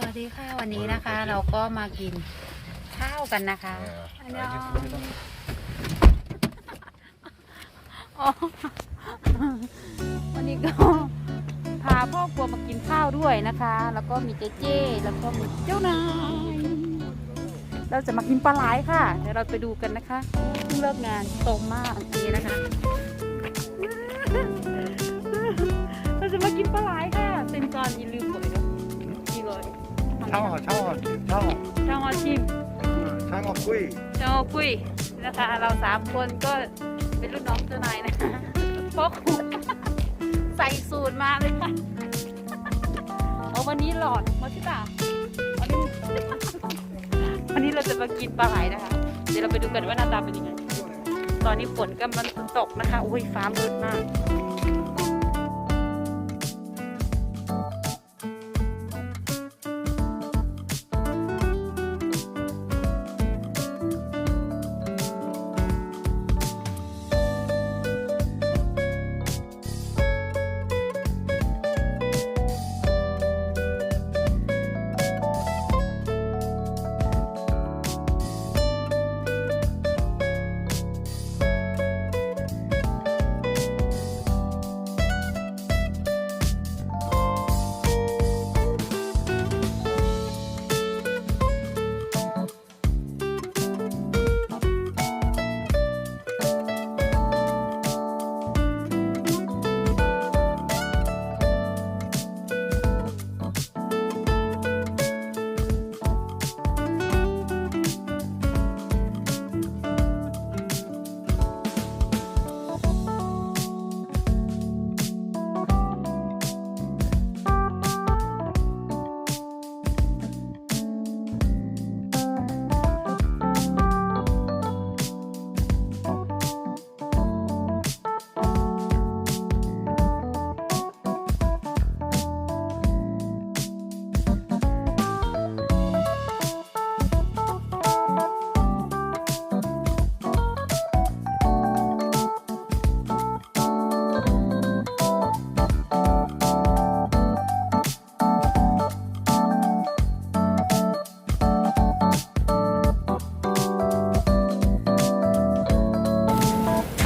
สวัสดีค่ะวันนี้นะคะ เราก็มากินข้าวกันนะคะอันยองวันนี้ก็พาพ่อครัวมากินข้าวด้วยนะคะ แล้วก็มีเจ๊แล้วก็มีเจ้านายเราจะมากินปลาไหลค่ะเดี๋ยวเราไปดูกันนะคะเพิ่งเลิกงานตรงมากนี้นะคะ เราจะมากินปลาไหลค่ะเป็นก่อนอย่าลืม 창어, 창어, 창어, ช่างอาชิม 창어 구이. โจกุยนะคะ เราสามคนก็เป็นลูกน้องเจ้านายนะคะเพราะคุณใส่สูตรมาเลยค่ะเอาวันนี้หลอดมาที่ตาวันนี้ วันนี้เราจะมากินปลาไหลนะคะ เดี๋ยวเราไปดูกันว่าหน้าตาเป็นยังไง ตอนนี้ฝนกำลังตกนะคะอุ้ยฟ้ามืดมาก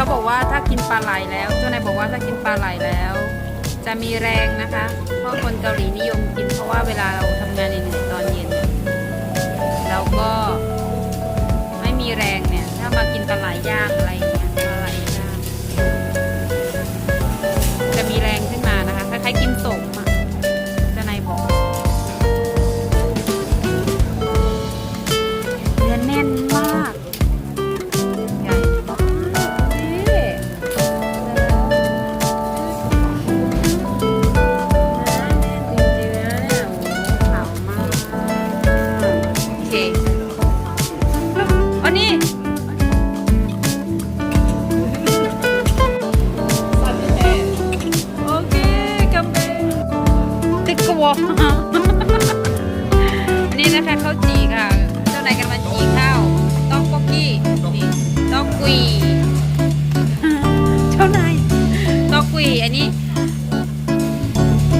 เขาบอกว่าถ้ากินปลาไหลแล้ว เจ้านายบอกว่าถ้ากินปลาไหลแล้ว จะมีแรงนะคะ เพราะคนเกาหลีนิยมกินเพราะว่าเวลาเราทำงานในตอนเย็นเราก็ไม่มีแรงเนี่ย ถ้ามากินปลาไหลย่างอะไรอย่างเงี้ยปลาไหลย่างจะมีแรงขึ้นมานะคะคล้ายๆกินสก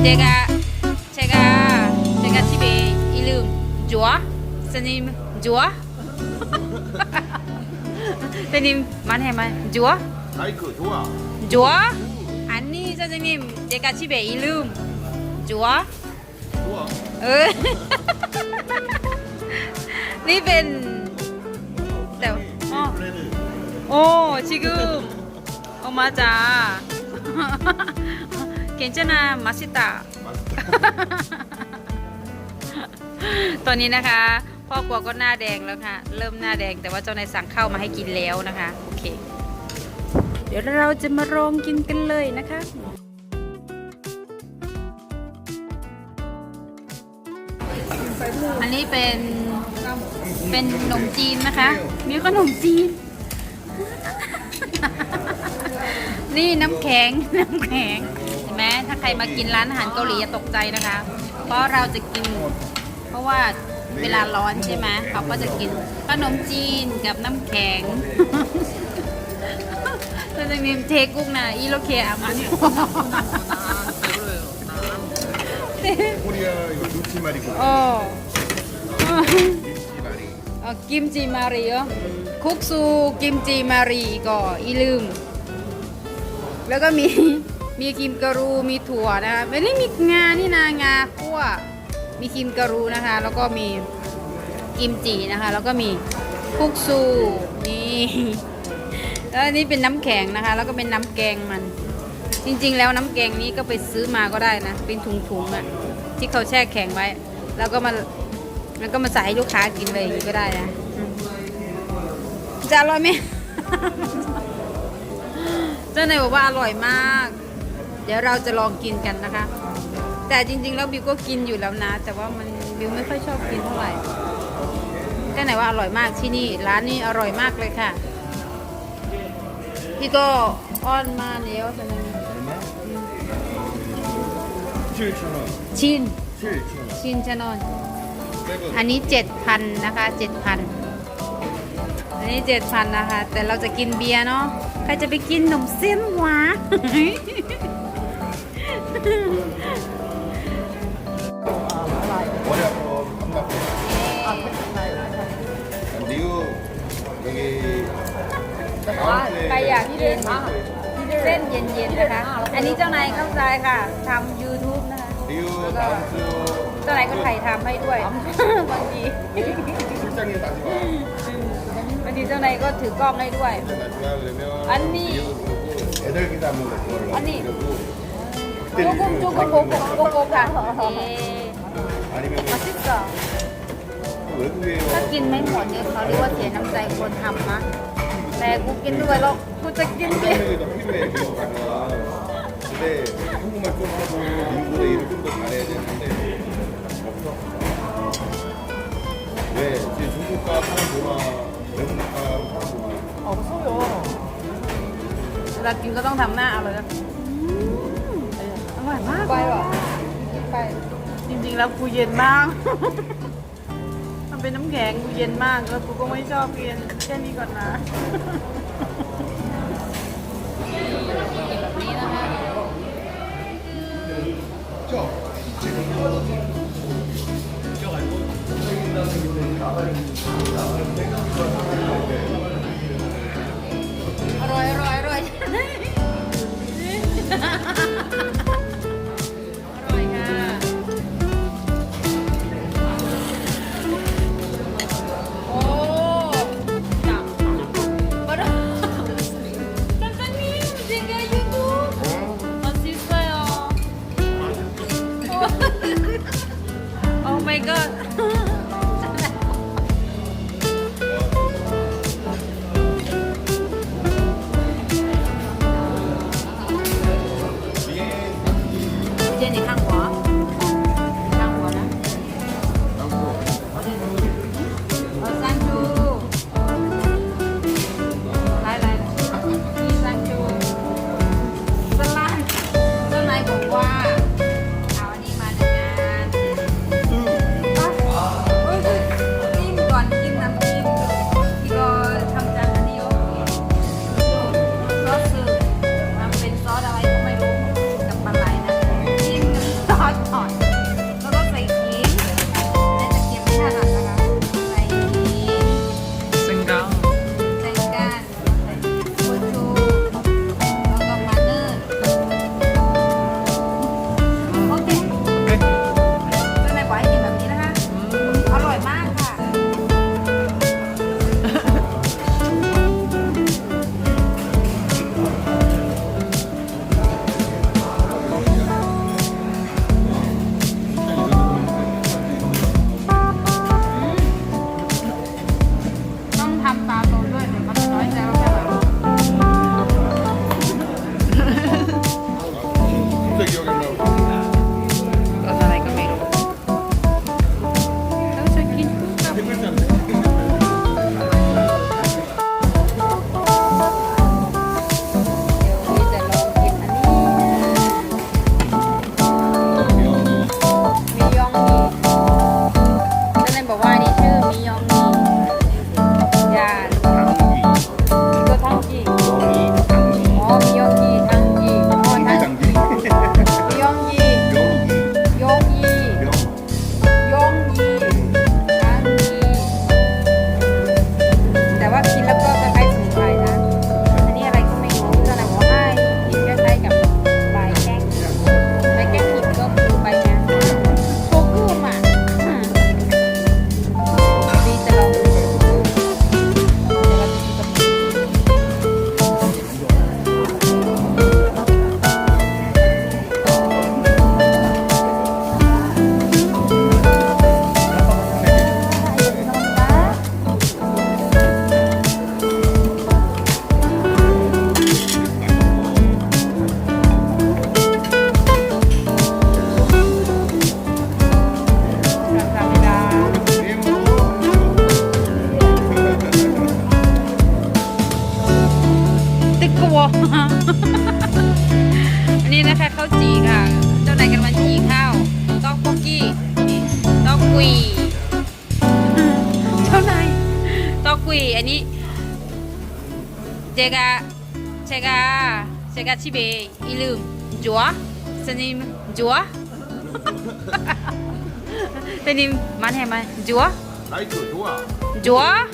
เจกาเจกาเจกาชิเบอีลืมจัวสนิมจัว สนิมมันเห็นไหมจัว 마이크 좋아. จัวอันนี้เจ้าสนิมเจกาชิเบอีลืมจัว 좋아. เออ นี่เป็นแต่อ๋อ 브레드. โอ้ชิกุมโ อมาจ้าเก่งจ้านามาชิตะตอนนี้นะคะพ่อครัวก็หน้าแดงแล้วค่ะ เริ่มหน้าแดงแต่ว่าเจ้านายสั่งข้าวมาให้กินแล้วนะคะโอเค เดี๋ยวเราจะมาลองกินกันเลยนะคะอันนี้เป็นเป็นขนมจีนนะคะ มีขนมจีน นี่น้ำแข็งน้ำแข็งเห็นไห มถ้าใครมากินร้านอาหารเกาหลีอย่าตกใจนะคะ เพราะเราจะกิน เพราะว่าเวลาร้อนใช่ไหมเขาก็จะกินขนมจีนกับน้ำแข็ง 선생님 제국 나 이렇게 안 많이 네. 코리아 이거 누치마리 고 โอ้ 누치마리 เอ่อกิมจิมารีเหรอคุกซูกิมจิมารีก็อีลืม แล้วก็มี มีคิมกะรูมีถั่วนะคะไม่ได้มีงานี่นางาคั่วมีคิมกะรูนะคะ แล้วก็มีกิมจินะคะ แล้วก็มีคุกซูนี่แล้วนนี้เป็นน้ำแข็งนะคะ แล้วก็เป็นน้ำแกงมัน จริง ๆ แล้วน้ำแกงนี้ก็ไปซื้อมาก็ได้นะเป็นถุงๆอะ่ะที่เขาแช่แข็งไว้ แล้วก็มาแล้วก็มาใส่ให้ลูกค้ากินเลยอย่างนี้ก็ได้นะจะอร่อยไหมเจ้านายบอกว่าอร่อยมาก เดี๋ยวเราจะลองกินกันนะคะ แต่จริง ๆ แล้วบิวก็กินอยู่แล้วนะ แต่ว่ามันบิวไม่ค่อยชอบกินเท่าไหร่แต่ไหนว่าอร่อยมากที่นี่ ร้านนี้อร่อยมากเลยค่ะ พี่ก็อ้อนมาแล้วแต่มันชื่อชนชินชื่ชนชนอนนอันนี้เจ็ดพันนะคะเจ็ดพันอันนี้เจ็ดพันนะคะ แต่เราจะกินเบียร์เนาะใครจะไปกินขนมเส้นหวาน ใครอยากกินเส้นเย็นๆนะคะ อันนี้เจ้านายเข้าใจค่ะทำ YouTube นะคะเจ้านายก็ถ่ายทำให้ด้วยบางทีบางทีเจ้านายก็ถือกล้องให้ด้วย อันนี้อันนี้ 아니. 리우 보고 애들 기사 한번 그거를 아니. 그리고 จุกุมจุกุมโกโกโกโกค่ะเอ๊ะ 아니면 มาซิสเตอร์ 외국에 ถ้ากินไม่หมดเนี่ยเขาเรียกว่าเสียน้ำใจคนทำนะ แต่กูกินด้วยแล้วกูจะกินเอง 더 필요해 미국 가면 근데 한국말 좀 하고 미국어도 일을 좀 더 잘해야 되는데 없어 왜 지금 중국가 사람 보나 외국가 사람 보나 เวลากินก็ต้องทำหน้าเอาเลยนะอ ร่อยมากไปหรอไป จริงๆแล้วกูเย็นมาก มันเป็นน้ำแข็งกูเย็นมากแล้วกูก็ไม่ชอบกินแค่นี้ก่อนนะแบบนี้นะคะอร่อยอร่อยอร่อยอร่อย ぜひおい 제가 제가 제가 집에 이름 좋아? 선생님 좋아? 선생님 말해봐 좋아? 라이트 좋아. 좋아?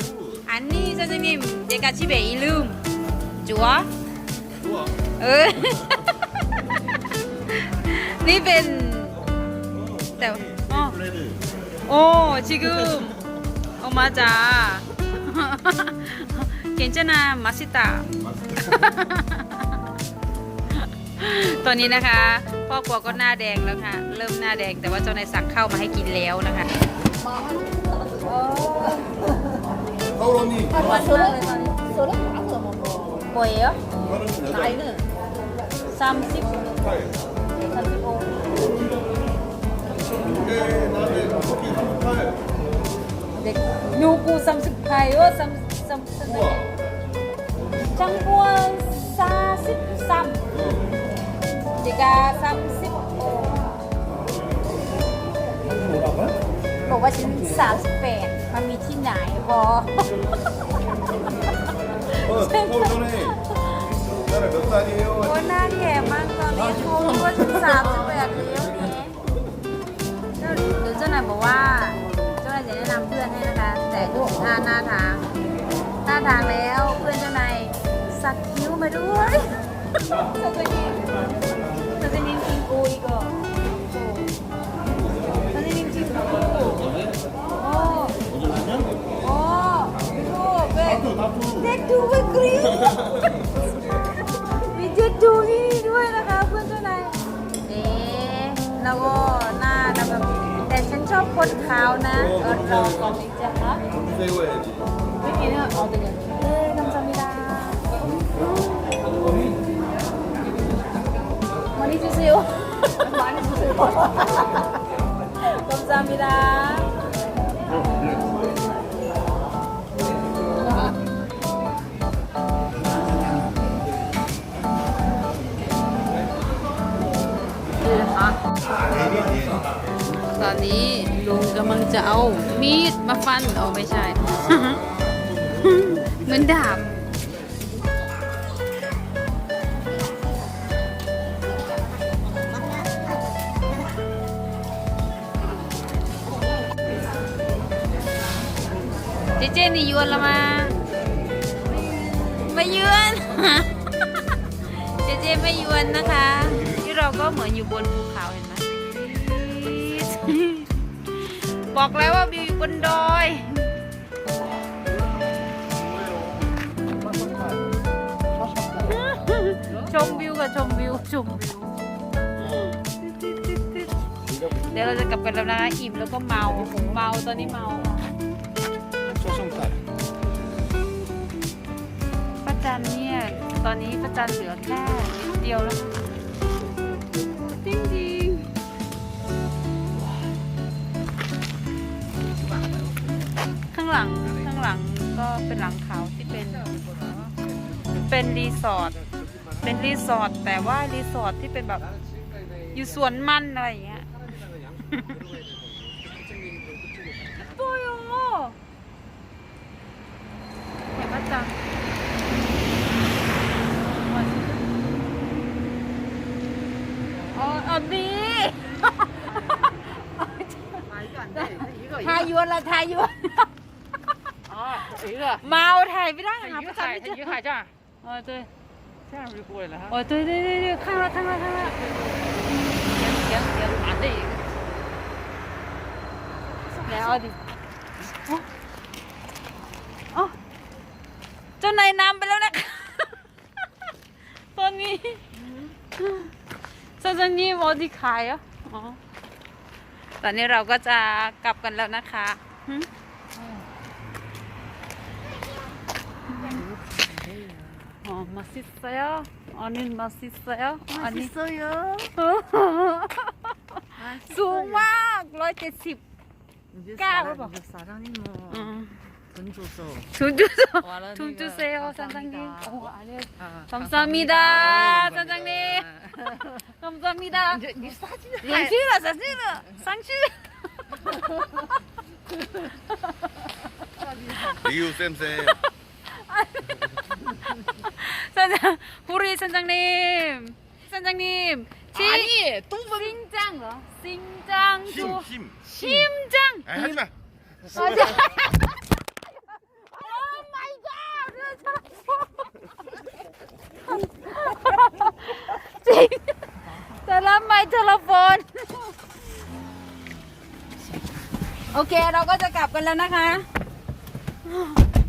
아니 선생님 제가 집에 이름 좋아? 좋아. เออ นี่เป็นแต่อ๋อ 브레드. โอ้ชิกุมออกมาจ้า เกนเจนามาชิตะ ตอนนี้นะคะ พ่อครัวก็หน้าแดงแล้วค่ะ เริ่มหน้าแดงแต่ว่าเจ้านายสั่งข้าวมาให้กินแล้วนะคะ 서울 언니. 뭐예요? 서른 여덟. 나이는 30 팔. 35. 네, 나는 커피 38. 네, 요거 38요. 3 3 우와. 장보안 43. 제가 35. บอกว่าฉัน38มันมีที่ไหนบอ 어, 서울 전에. 나는 몇 살이에요? โอ้หน้าแย่มากตอนนี้เขารู้ว่าฉัน38แล้วเนี่ยเดี๋ยวเจ้านายบอกว่าเจ้านายจะแนะนำเพื่อนให้นะคะ แต่ดูท่าหน้าทางหน้า ทางแล้ว เพื่อนเจ้านายสักคิ้วมาด้วยสักคนนี้สักนนี้จริงกูอีกอะสักคนนี้จริงกูโอ้โอ้ดูเป็นเด็กทูเป็นกรีมีเด็กทูนี่ด้วยนะคะ เพื่อนเจ้านายเอ๊แล้วก็หน้าแบบแต่ฉันชอบคนขาวนะเออเราก่อนดีจ้ะ คะ 세워야지. ไม่กินอ่ะเอาแต่ยังเอ้ย감사합니다 많이 주세요 많이 주세요 감사합니다 ตอนนี้ลุงกำลังจะเอามีดมาฟันเอาไม่ใช่ เหมือนดาบ เจเจนี่ยวนละมา ไม่ยวน เจเจไม่ยวนนะคะ ที่เราก็เหมือนอยู่บนภูเขาเห็นไหม บอกแล้วว่าวิวอยู่บนดอย ชมวิวชมวิว เดี๋ยวเราจะกลับไปนแล้วนะอิ่มแล้วก็เมาผมเมาตอนนี้เมาช่วยส่งตัดป้าจันเนี่ย ตอนนี้ป้าจันเหลือแค่เดียวแล้วจริงจริงข้างหลังข้างหลังก็เป็นหลังเขาที่เป็นเป็นรีสอร์ท เป็นรีสอร์ทแต่ว่ารีสอร์ทที่เป็นแบบอยู่สวนมันอะไรอย่างเงี้ยโปโยเห็นปะจังอ๋ออดีทายยวนละถ่ายยวนอ๋อเมาถ่ายไม่ได้ถ่이거 마을 타입이랑 아빠 타입 이거가เจ้ 这样就过来了哈。 เออ对对对对看了看了看了连连连男的一个， แล้วเอาดิอ๋ออ๋อเจ้านายนำไปแล้วนะคะ ตอนนี้ซันซันนี่อดีขายอ่ะอ๋อตอนนี้เราก็จะกลับกันแล้วนะคะ 맛있어요? 언니 맛있어요? 맛있어요. 수박 이렇게 씹. 까불어. 사람, 이제 뭐. 돈 줘서. 돈 줘서 돈 주세요 사장님. 감사합니다 사장님. 어, 아, 감사합니다. 이 사진. 양심아 사진은 상실. 리우 쌤쌤. 선장, 우리 선장님. 선장님. 시, 아니 똥 심장, 어? 심장, 힘, 조, 힘. 심장. 아, 하지 마. 맞아. 오 마이 갓.จริงจะรับไมค์โทรโฟน โอเคเราก็จะกลับกันแล้วนะคะ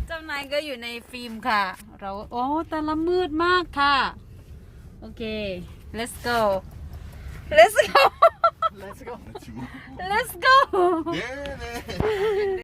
เจ้านายก็อยู่ในฟิล์มค่ะ เราโอ้แต่ละมืดมากค่ะ โอเค let's go let's go let's go let's go เ